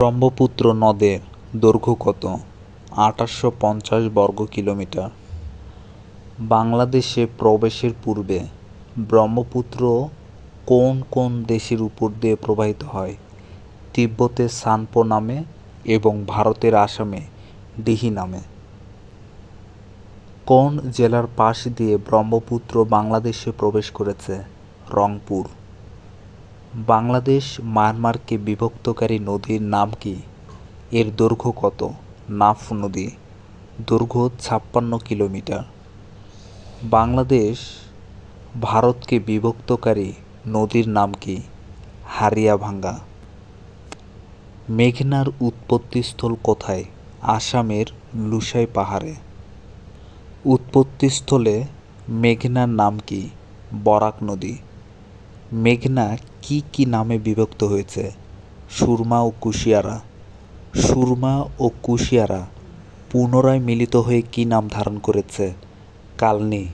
ব্রহ্মপুত্র নদের দৈর্ঘ্য কত? আঠাশশো পঞ্চাশ বর্গ কিলোমিটার। বাংলাদেশে প্রবেশের পূর্বে ব্রহ্মপুত্র কোন কোন দেশের উপর দিয়ে প্রবাহিত হয়? তিব্বতের সানপো নামে এবং ভারতের আসামে ডিহি নামে। কোন জেলার পাশ দিয়ে ব্রহ্মপুত্র বাংলাদেশে প্রবেশ করেছে? রংপুর। বাংলাদেশ মায়ানমারকে বিভক্তকারী নদীর নাম কি? এর দৈর্ঘ্য কত? নাফ নদী। দৈর্ঘ্য ছাপ্পান্ন কিলোমিটার। বাংলাদেশ ভারতকে বিভক্তকারী নদীর নাম কি? হারিয়াভাঙ্গা। মেঘনার উৎপত্তিস্থল কোথায়? আসামের লুসাই পাহাড়ে। উৎপত্তিস্থলে মেঘনার নাম কি? বরাক নদী। মেঘনা কি কি নামে বিভক্ত হয়েছে? সুরমা ও কুশিয়ারা। সুরমা ও কুশিয়ারা পুনরায় মিলিত হয়ে কি নাম ধারণ করেছে? কালনী।